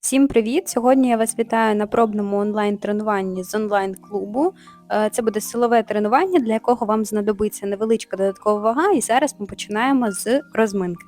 Всім привіт! Сьогодні я вас вітаю на пробному онлайн-тренуванні з онлайн-клубу. Е, Це буде силове тренування, для якого вам знадобиться невеличка додаткова вага, і зараз ми починаємо з розминки.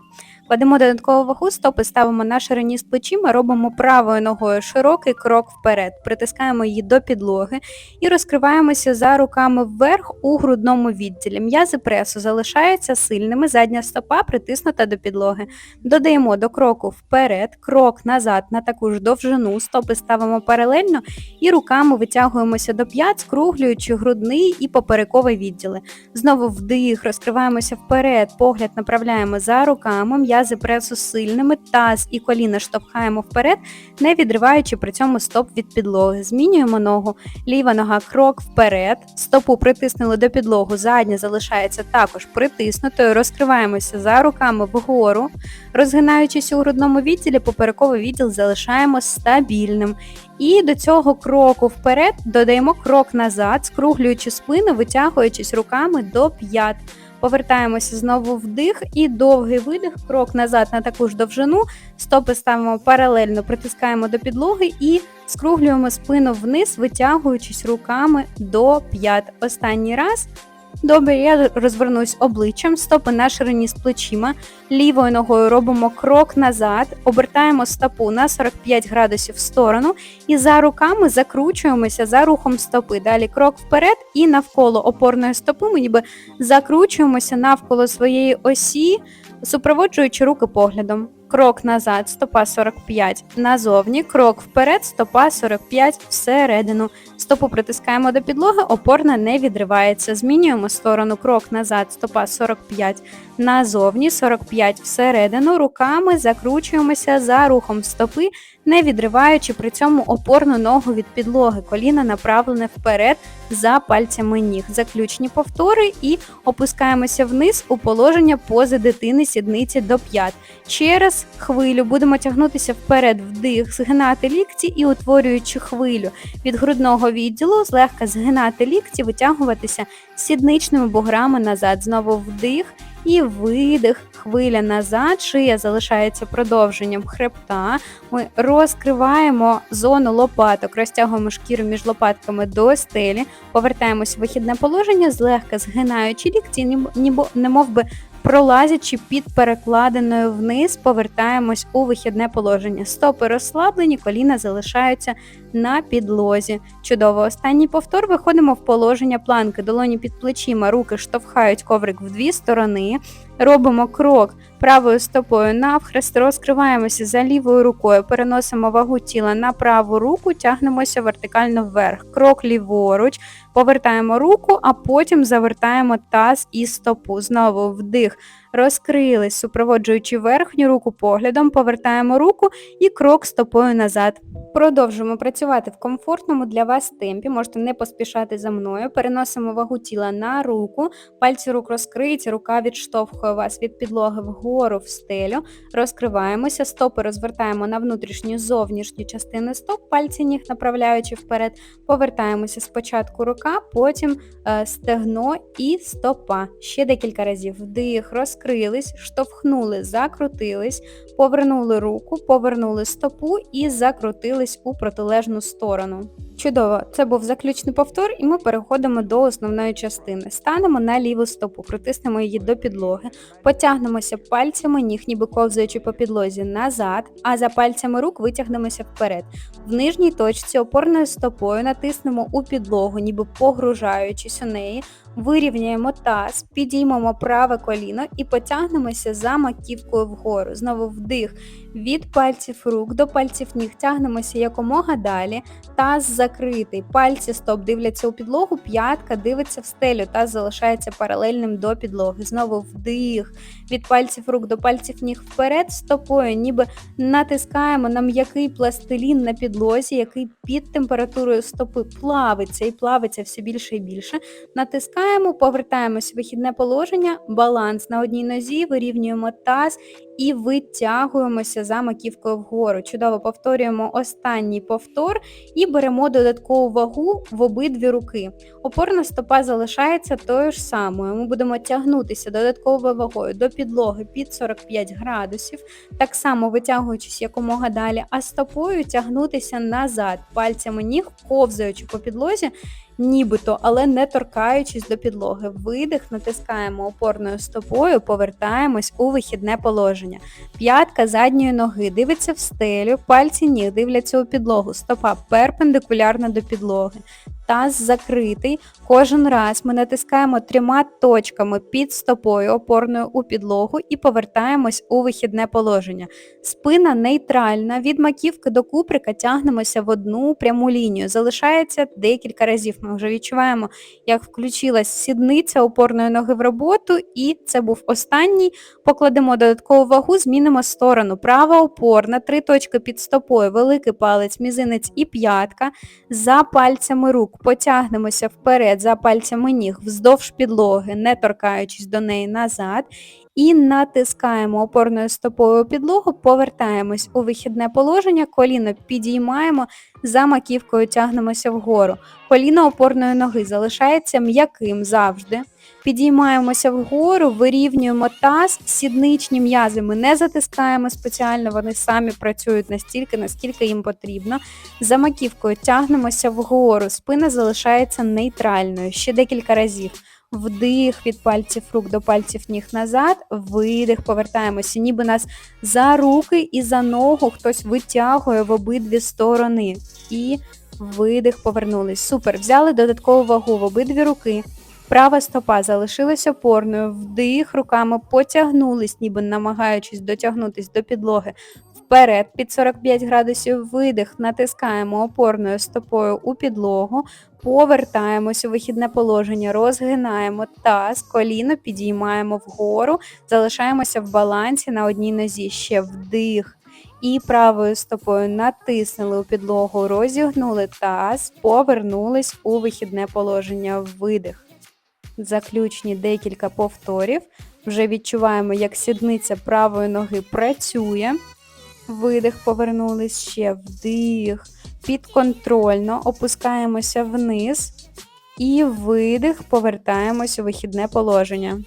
Кладемо додаткову вагу, стопи ставимо на ширині з плечима, робимо правою ногою широкий крок вперед, притискаємо її до підлоги і розкриваємося за руками вверх у грудному відділі. М'язи пресу залишаються сильними, задня стопа притиснута до підлоги. Додаємо до кроку вперед, крок назад на таку ж довжину, стопи ставимо паралельно і руками витягуємося до п'ят, скруглюючи грудний і поперековий відділи. Знову вдих, розкриваємося вперед, погляд направляємо за руками, м'язи пресу сильними, таз і коліна штовхаємо вперед, не відриваючи при цьому стоп від підлоги. Змінюємо ногу, ліва нога крок вперед, стопу притиснули до підлогу, задня залишається також притиснутою, розкриваємося за руками вгору, розгинаючись у грудному відділі, поперековий відділ залишаємо стабільним. І до цього кроку вперед додаємо крок назад, скруглюючи спину, витягуючись руками до п'ят. Повертаємося знову вдих і довгий видих, крок назад на таку ж довжину, стопи ставимо паралельно, притискаємо до підлоги і скруглюємо спину вниз, витягуючись руками до п'ят. Останній раз. Добре, я розвернусь обличчям, стопи на ширині з плечима. Лівою ногою робимо крок назад, обертаємо стопу на 45 градусів в сторону і за руками закручуємося за рухом стопи. Далі крок вперед і навколо опорної стопи ми ніби закручуємося навколо своєї осі, супроводжуючи руки поглядом. Крок назад, стопа 45 назовні, крок вперед, стопа 45 всередину. Стопу притискаємо до підлоги, опорна не відривається. Змінюємо сторону, крок назад, стопа 45 назовні, 45 всередину. Руками закручуємося за рухом стопи, не відриваючи при цьому опорну ногу від підлоги. Коліна направлене вперед за пальцями ніг. Заключні повтори і опускаємося вниз у положення пози дитини сідниці до п'ят. Через хвилю будемо тягнутися вперед вдих, згинати лікті і утворюючи хвилю від грудного відділу, злегка згинати лікті, витягуватися сідничними буграми назад. Знову вдих і видих, хвиля назад, шия залишається продовженням хребта. Ми розкриваємо зону лопаток, розтягуємо шкіру між лопатками до стелі, повертаємось в вихідне положення, злегка згинаючи лікті, ніби немов би Пролазячи під перекладиною вниз, повертаємось у вихідне положення. Стопи розслаблені, коліна залишаються на підлозі. Чудово, останній повтор виходимо в положення планки, долоні під плечима, руки штовхають коврик в дві сторони. Робимо крок правою стопою навхрест, розкриваємося за лівою рукою, переносимо вагу тіла на праву руку, тягнемося вертикально вверх. Крок ліворуч, повертаємо руку, а потім завертаємо таз і стопу. Знову вдих. Розкрились, супроводжуючи верхню руку поглядом, повертаємо руку і крок стопою назад. Продовжуємо працювати в комфортному для вас темпі, можете не поспішати за мною. Переносимо вагу тіла на руку, пальці рук розкриті, рука відштовхує вас від підлоги вгору в стелю. Розкриваємося, стопи розвертаємо на внутрішню зовнішню частину стоп, пальці ніг направляючи вперед. Повертаємося спочатку рука, потім е, стегно і стопа. Ще декілька разів. Вдих, розкрились, штовхнули, закрутились, повернули руку, повернули стопу і закрутились у протилежну сторону. Чудово, це був заключний повтор, і ми переходимо до основної частини. Станемо на ліву стопу, притиснемо її до підлоги, потягнемося пальцями ніг, ніби ковзаючи по підлозі назад, а за пальцями рук витягнемося вперед. В нижній точці опорною стопою натиснемо у підлогу, ніби погружаючись у неї, вирівняємо таз, підіймемо праве коліно і потягнемося за маківкою вгору. Знову вдих від пальців рук до пальців ніг тягнемося якомога далі. Таз закритий, пальці стоп дивляться у підлогу, п'ятка дивиться в стелю, таз залишається паралельним до підлоги. Знову вдих від пальців рук до пальців ніг вперед, стопою, ніби натискаємо на м'який пластилін на підлозі, який під температурою стопи плавиться і плавиться все більше і більше. Натискаємо Видихаємо, повертаємось в вихідне положення, баланс на одній нозі, вирівнюємо таз і витягуємося за маківкою вгору. Чудово повторюємо останній повтор і беремо додаткову вагу в обидві руки. Опорна стопа залишається тою ж самою. Ми будемо тягнутися додатковою вагою до підлоги під 45 градусів, так само витягуючись якомога далі, а стопою тягнутися назад, пальцями ніг, ковзаючи по підлозі нібито, але не торкаючись до підлоги. Видих, натискаємо опорною стопою, повертаємось у вихідне положення. П'ятка задньої ноги дивиться в стелю, пальці ніг дивляться у підлогу, стопа перпендикулярна до підлоги. Таз закритий. Кожен раз ми натискаємо трьома точками під стопою опорною у підлогу і повертаємось у вихідне положення. Спина нейтральна, від маківки до куприка тягнемося в одну пряму лінію. Залишається декілька разів. Ми вже відчуваємо, як включилась сідниця опорної ноги в роботу, і це був останній. Покладемо додаткову вагу, змінимо сторону. Права опорна, три точки під стопою, великий палець, мізинець і п'ятка. За пальцями рук потягнемося вперед за пальцями ніг вздовж підлоги, не торкаючись до неї назад. І натискаємо опорною стопою підлогу, повертаємось у вихідне положення, коліно підіймаємо, за маківкою тягнемося вгору. Коліно опорної ноги залишається м'яким завжди. Підіймаємося вгору, вирівнюємо таз, сідничні м'язи ми не затискаємо спеціально, вони самі працюють настільки, наскільки їм потрібно. За маківкою тягнемося вгору, спина залишається нейтральною ще декілька разів. Вдих від пальців рук до пальців ніг назад, видих, повертаємося, ніби нас за руки і за ногу хтось витягує в обидві сторони. І видих, повернулись. Супер. Взяли додаткову вагу в обидві руки. Права стопа залишилась опорною, вдих, руками потягнулись, ніби намагаючись дотягнутись до підлоги. Вперед під 45 градусів видих, натискаємо опорною стопою у підлогу, повертаємось у вихідне положення, розгинаємо таз, коліно підіймаємо вгору, залишаємося в балансі на одній нозі. Ще вдих. І правою стопою натиснули у підлогу, розігнули таз, повернулись у вихідне положення, видих. Заключні декілька повторів. Вже відчуваємо, як сідниця правої ноги працює. Видих, повернулись ще вдих. Підконтрольно опускаємося вниз. І видих, повертаємось у вихідне положення.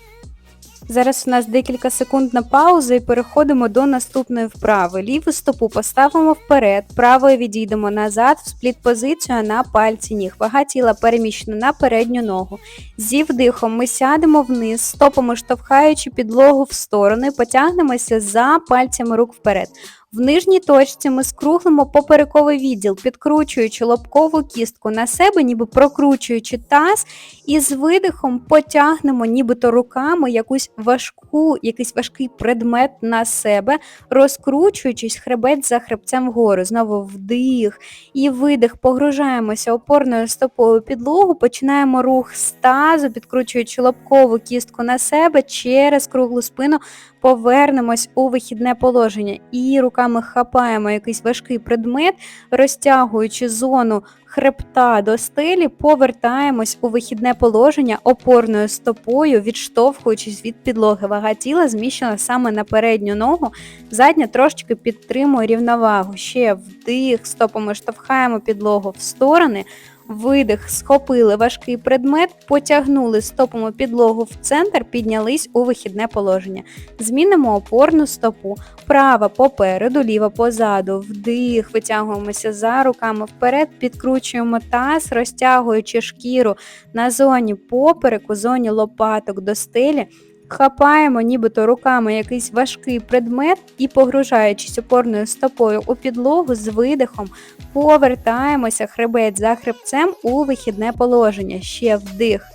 Зараз у нас декілька секунд на паузу і переходимо до наступної вправи. Ліву стопу поставимо вперед, правою відійдемо назад, в спліт позицію на пальці ніг. Вага тіла переміщена на передню ногу. Зі вдихом ми сядемо вниз, стопами штовхаючи підлогу в сторони, потягнемося за пальцями рук вперед. В нижній точці ми скруглимо поперековий відділ, підкручуючи лобкову кістку на себе, ніби прокручуючи таз, і з видихом потягнемо, нібито руками якусь важку, якийсь важкий предмет на себе, розкручуючись хребець за хребцем вгору. Знову вдих і видих, погружаємося опорною стопою підлогу, починаємо рух з тазу, підкручуючи лобкову кістку на себе через круглу спину повернемось у вихідне положення і руками хапаємо якийсь важкий предмет, розтягуючи зону хребта до стелі, повертаємось у вихідне положення опорною стопою, відштовхуючись від підлоги. Вага тіла зміщена саме на передню ногу, задня трошечки підтримує рівновагу. Ще вдих, стопами штовхаємо підлогу в сторони. Видих, схопили важкий предмет, потягнули стопами підлогу в центр, піднялись у вихідне положення. Змінимо опорну стопу. Права попереду, ліва позаду. Вдих, витягуємося за руками вперед, підкручуємо таз, розтягуючи шкіру на зоні попереку, зоні лопаток до стелі. Хапаємо нібито руками якийсь важкий предмет і, погружаючись опорною стопою у підлогу з видихом, повертаємося хребець за хребцем у вихідне положення. Ще вдих.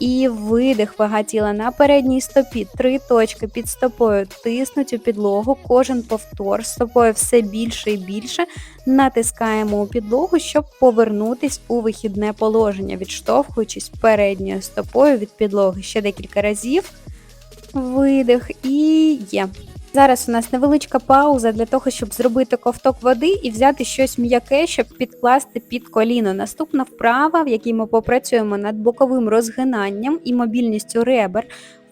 І видих, вага тіла на передній стопі. Три точки під стопою тиснуть у підлогу. Кожен повтор стопою все більше і більше. Натискаємо у підлогу, щоб повернутись у вихідне положення, відштовхуючись передньою стопою від підлоги. Ще декілька разів видих і є. Зараз у нас невеличка пауза для того, щоб зробити ковток води і взяти щось м'яке, щоб підкласти під коліно. Наступна вправа, в якій ми попрацюємо над боковим розгинанням і мобільністю ребер.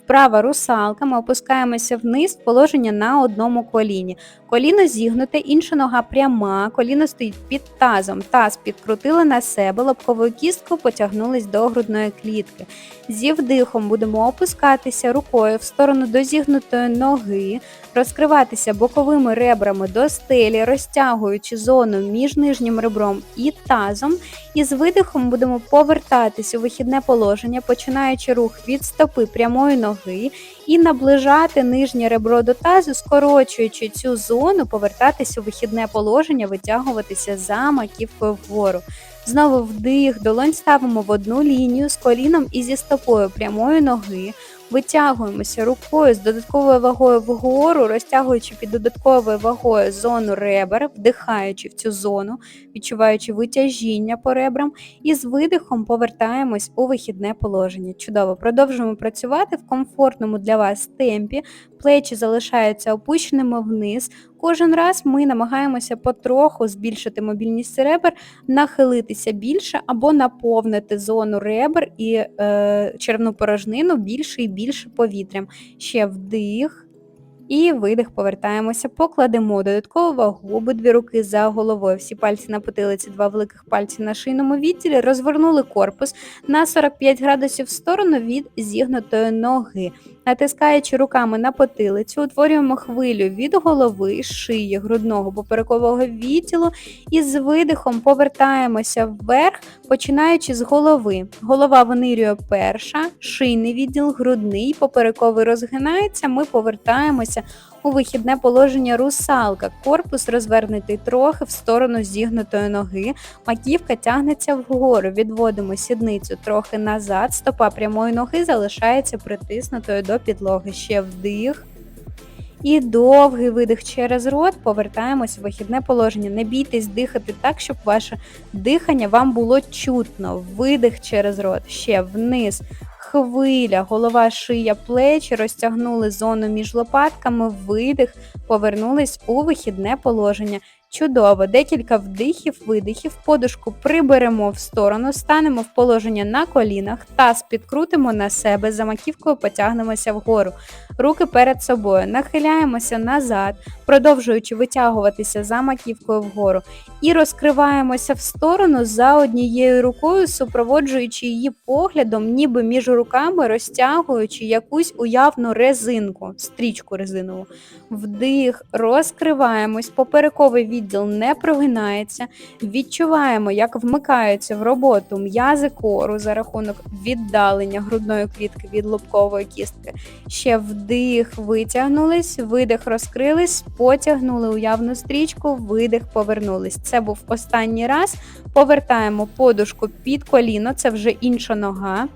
Вправа русалка, ми опускаємося вниз в положення на одному коліні. Коліно зігнуте, інша нога пряма, коліно стоїть під тазом. Таз підкрутили на себе, лобковою кісткою потягнулись до грудної клітки. Зі вдихом будемо опускатися рукою в сторону до зігнутої ноги, розкриватися боковими ребрами до стелі, розтягуючи зону між нижнім ребром і тазом. І з видихом будемо повертатися у вихідне положення, починаючи рух від стопи прямої ноги і наближати нижнє ребро до тазу, скорочуючи цю зону, повертатися у вихідне положення, витягуватися за маківкою вгору. Знову вдих, долонь ставимо в одну лінію з коліном і зі стопою прямої ноги. Витягуємося рукою з додатковою вагою вгору, розтягуючи під додатковою вагою зону ребер, вдихаючи в цю зону, відчуваючи витяжіння по ребрам, і з видихом повертаємось у вихідне положення. Чудово, продовжуємо працювати в комфортному для вас темпі, плечі залишаються опущеними вниз. Кожен раз ми намагаємося потроху збільшити мобільність ребер, нахилитися більше або наповнити зону ребер і е, червну порожнину більше і більше повітрям. Ще вдих. І видих, повертаємося, покладемо додаткову вагу, обидві руки за головою, всі пальці на потилиці, два великих пальці на шийному відділі, розвернули корпус на 45 градусів в сторону від зігнутої ноги. Натискаючи руками на потилицю, утворюємо хвилю від голови, шиї, грудного поперекового відділу і з видихом повертаємося вверх, починаючи з голови. Голова винирює перша, шийний відділ, грудний, поперековий розгинається, ми повертаємося у вихідне положення русалка. Корпус розвернутий трохи в сторону зігнутої ноги, маківка тягнеться вгору, відводимо сідницю трохи назад, стопа прямої ноги залишається притиснутою до підлоги. Ще вдих. І довгий видих через рот, повертаємось в вихідне положення. Не бійтесь дихати так, щоб ваше дихання вам було чутно. Видих через рот, ще вниз, хвиля, голова, шия, плечі, розтягнули зону між лопатками, видих, повернулись у вихідне положення. Чудово, декілька вдихів, видихів, подушку приберемо в сторону, станемо в положення на колінах, таз підкрутимо на себе, за маківкою потягнемося вгору. Руки перед собою, нахиляємося назад, продовжуючи витягуватися за маківкою вгору. І розкриваємося в сторону за однією рукою, супроводжуючи її поглядом, ніби між руками розтягуючи якусь уявну резинку, стрічку резинову. Вдих, розкриваємось, поперековий відділ не прогинається. Відчуваємо, як вмикаються в роботу м'язи кору за рахунок віддалення грудної клітки від лобкової кістки. Ще вдих, витягнулись, видих, розкрились, потягнули уявну стрічку, видих, повернулись. Це був останній раз. Повертаємо подушку під коліно, це вже інша нога.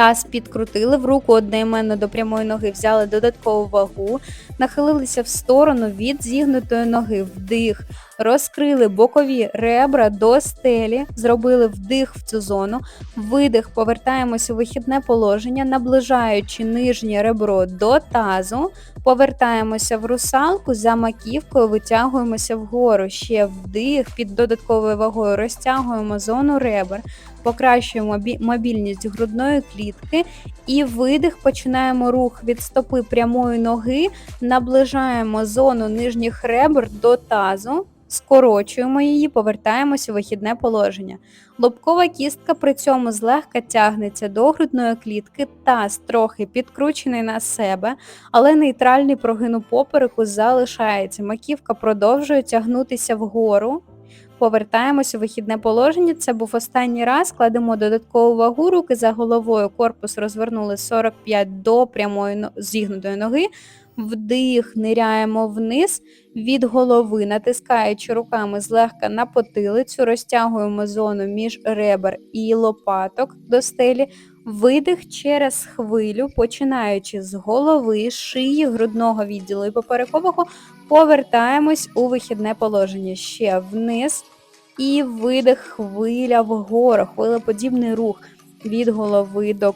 Таз підкрутили в руку одноіменно до прямої ноги, взяли додаткову вагу, нахилилися в сторону від зігнутої ноги, вдих, розкрили бокові ребра до стелі, зробили вдих в цю зону, видих, повертаємося у вихідне положення, наближаючи нижнє ребро до тазу, повертаємося в русалку, за маківкою витягуємося вгору. Ще вдих, під додатковою вагою розтягуємо зону ребер, покращуємо мобільність грудної клітки і видих, починаємо рух від стопи прямої ноги, наближаємо зону нижніх ребер до тазу. Скорочуємо її, повертаємося у вихідне положення. Лобкова кістка при цьому злегка тягнеться до грудної клітки, таз трохи підкручений на себе, але нейтральний прогин у попереку залишається. Маківка продовжує тягнутися вгору. Повертаємося у вихідне положення. Це був останній раз. Кладемо додаткову вагу, руки за головою, корпус розвернули 45 до прямої зігнутої ноги. Вдих, ниряємо вниз від голови, натискаючи руками злегка на потилицю, розтягуємо зону між ребер і лопаток до стелі. Видих через хвилю, починаючи з голови, шиї, грудного відділу і поперекового, повертаємось у вихідне положення. Ще вниз. І видих хвиля вгору, хвилеподібний рух від голови до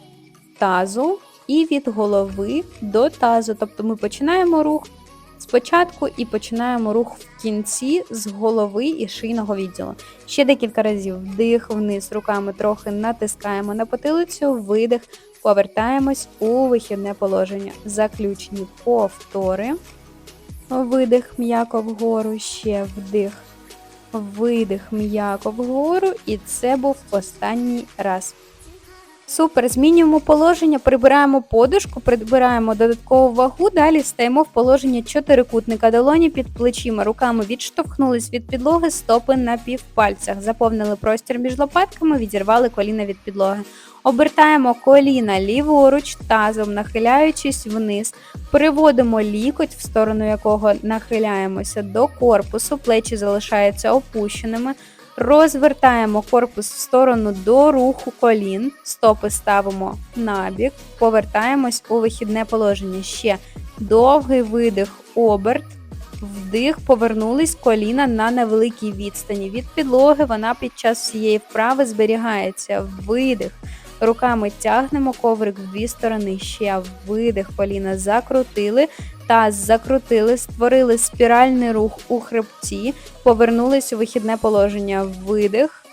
тазу і від голови до тазу. Тобто ми починаємо рух, спочатку і починаємо рух в кінці з голови і шийного відділу. Ще декілька разів вдих вниз, руками трохи натискаємо на потилицю, видих, повертаємось у вихідне положення. Заключні повтори. Видих м'яко вгору, ще вдих, видих м'яко вгору, і це був останній раз. Супер, змінюємо положення, прибираємо подушку, прибираємо додаткову вагу, далі стаємо в положення чотирикутника долоні під плечима, руками відштовхнулись від підлоги, стопи на півпальцях, заповнили простір між лопатками, відірвали коліна від підлоги. Обертаємо коліна ліворуч, тазом нахиляючись вниз, приводимо лікоть, в сторону якого нахиляємося до корпусу, плечі залишаються опущеними. Розвертаємо корпус в сторону до руху колін, стопи ставимо набік, повертаємось у вихідне положення. Ще довгий видих, оберт, вдих, повернулись коліна на невеликій відстані. Від підлоги вона під час всієї вправи зберігається. Видих. Руками тягнемо коврик в дві сторони. Ще видих, коліна закрутили, таз закрутили, створили спіральний рух у хребті, повернулись у вихідне положення. Видих,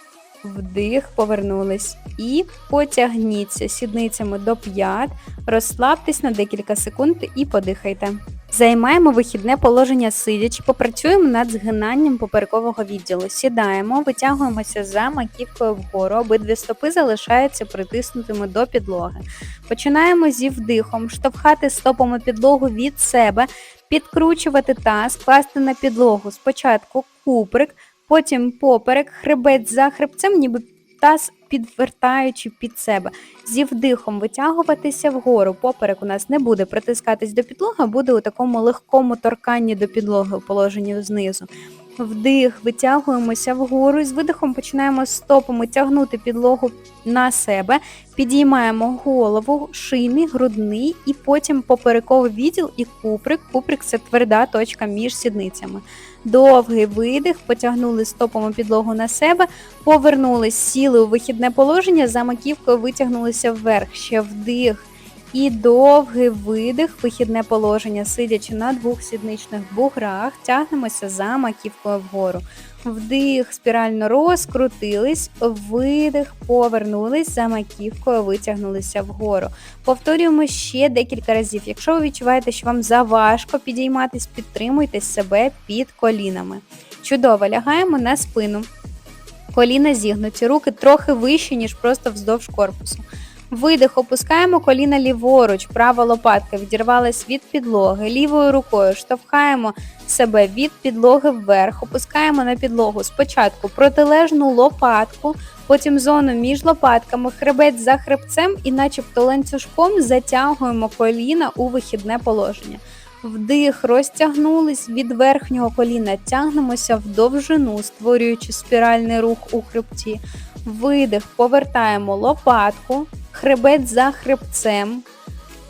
вдих, повернулись. І потягніться сідницями до п'ят, розслабтесь на декілька секунд і подихайте. Займаємо вихідне положення сидячи, попрацюємо над згинанням поперекового відділу. Сідаємо, витягуємося за маківкою вгору, обидві стопи залишаються притиснутими до підлоги. Починаємо зі вдихом, штовхати стопами підлогу від себе, підкручувати таз, класти на підлогу. Спочатку куприк, потім поперек, хребець за хребцем, ніби таз підвертаючи під себе. Зі вдихом витягуватися вгору. Поперек у нас не буде притискатись до підлоги, буде у такому легкому торканні до підлоги у положенні знизу. Вдих, витягуємося вгору і з видихом починаємо стопами тягнути підлогу на себе, підіймаємо голову, шийний, грудний і потім поперековий відділ і куприк. Куприк це тверда точка між сідницями. Довгий видих, потягнули стопами підлогу на себе, повернулись, сіли у вихідне положення, за маківкою витягнулися вверх, ще вдих. І довгий видих, вихідне положення, сидячи на двох сідничних буграх, тягнемося за маківкою вгору. Вдих, спірально розкрутились, видих, повернулись за маківкою, витягнулися вгору. Повторюємо ще декілька разів. Якщо ви відчуваєте, що вам заважко підійматись, підтримуйте себе під колінами. Чудово, лягаємо на спину. Коліна зігнуті, руки трохи вищі, ніж просто вздовж корпусу. Видих, опускаємо коліна ліворуч, права лопатка відірвалась від підлоги. Лівою рукою штовхаємо себе від підлоги вверх, опускаємо на підлогу спочатку протилежну лопатку, потім зону між лопатками, хребець за хребцем і, начебто, ланцюжком затягуємо коліна у вихідне положення. Вдих, розтягнулись від верхнього коліна, тягнемося в довжину, створюючи спіральний рух у хребті. Видих, повертаємо лопатку, хребець за хребцем.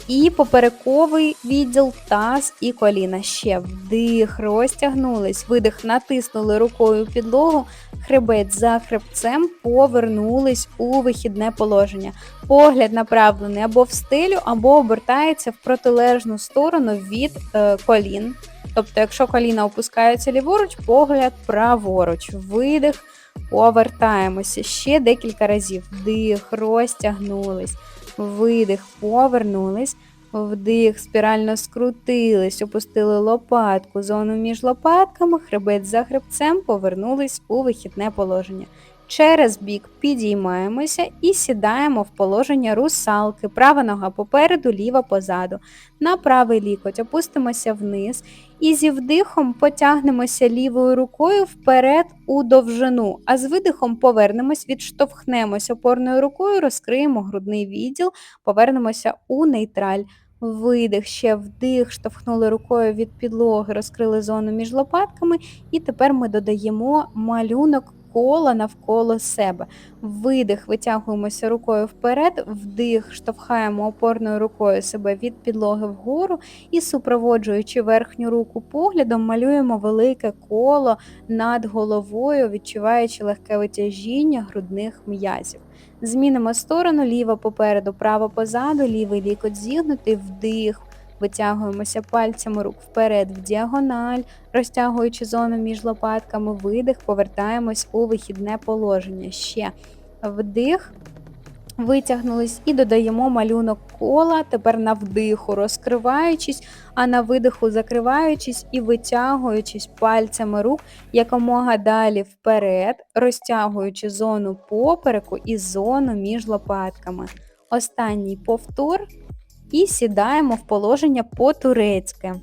І поперековий відділ таз і коліна. Ще вдих, розтягнулись, видих, натиснули рукою підлогу, хребець за хребцем, повернулись у вихідне положення. Погляд направлений або в стелю, або обертається в протилежну сторону від е, колін. Тобто, якщо коліна опускаються ліворуч, погляд праворуч. Видих, повертаємося ще декілька разів. Вдих, розтягнулись, видих, повернулись. Вдих, спірально скрутились, опустили лопатку, зону між лопатками, хребець за хребцем, повернулись у вихідне положення. Через бік підіймаємося і сідаємо в положення русалки. Права нога попереду, ліва позаду. На правий лікоть опустимося вниз і зі вдихом потягнемося лівою рукою вперед у довжину, а з видихом повернемось, відштовхнемось опорною рукою, розкриємо грудний відділ, повернемося у нейтраль. Видих, ще вдих, штовхнули рукою від підлоги, розкрили зону між лопатками, і тепер ми додаємо малюнок кола навколо себе. Видих, витягуємося рукою вперед, вдих, штовхаємо опорною рукою себе від підлоги вгору і, супроводжуючи верхню руку поглядом, малюємо велике коло над головою, відчуваючи легке витяжіння грудних м'язів. Змінимо сторону, ліва попереду, право позаду, лівий лікоть зігнутий, вдих, витягуємося пальцями рук вперед в діагональ, розтягуючи зону між лопатками, видих, повертаємось у вихідне положення. Ще вдих. Витягнулись і додаємо малюнок кола. Тепер на вдиху розкриваючись, а на видиху закриваючись і витягуючись пальцями рук якомога далі вперед, розтягуючи зону попереку і зону між лопатками. Останній повтор і сідаємо в положення по-турецьке.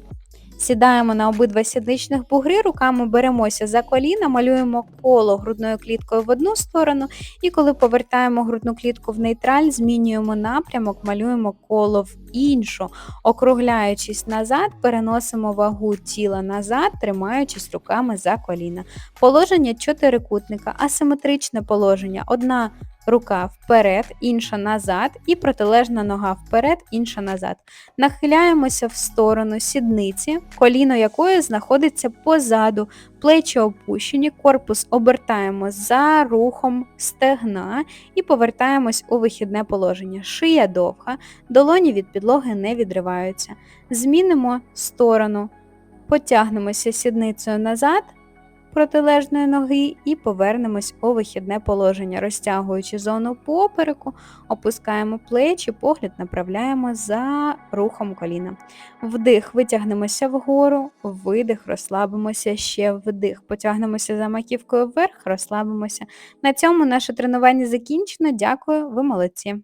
Сідаємо на обидва сідничних бугри, руками беремося за коліна, малюємо коло грудною кліткою в одну сторону, і коли повертаємо грудну клітку в нейтраль, змінюємо напрямок, малюємо коло в іншу, округляючись назад, переносимо вагу тіла назад, тримаючись руками за коліна. Положення чотирикутника, асиметричне положення. Одна рука вперед, інша назад, і протилежна нога вперед, інша назад. Нахиляємося в сторону сідниці, коліно якої знаходиться позаду, плечі опущені, корпус обертаємо за рухом стегна і повертаємось у вихідне положення. Шия довга, долоні від підлоги не відриваються. Змінимо сторону, потягнемося сідницею назад протилежної ноги і повернемось у вихідне положення, розтягуючи зону попереку, опускаємо плечі, погляд направляємо за рухом коліна. Вдих, витягнемося вгору, видих, розслабимося ще вдих. Потягнемося за маківкою вверх, розслабимося. На цьому наше тренування закінчено. Дякую, ви молодці.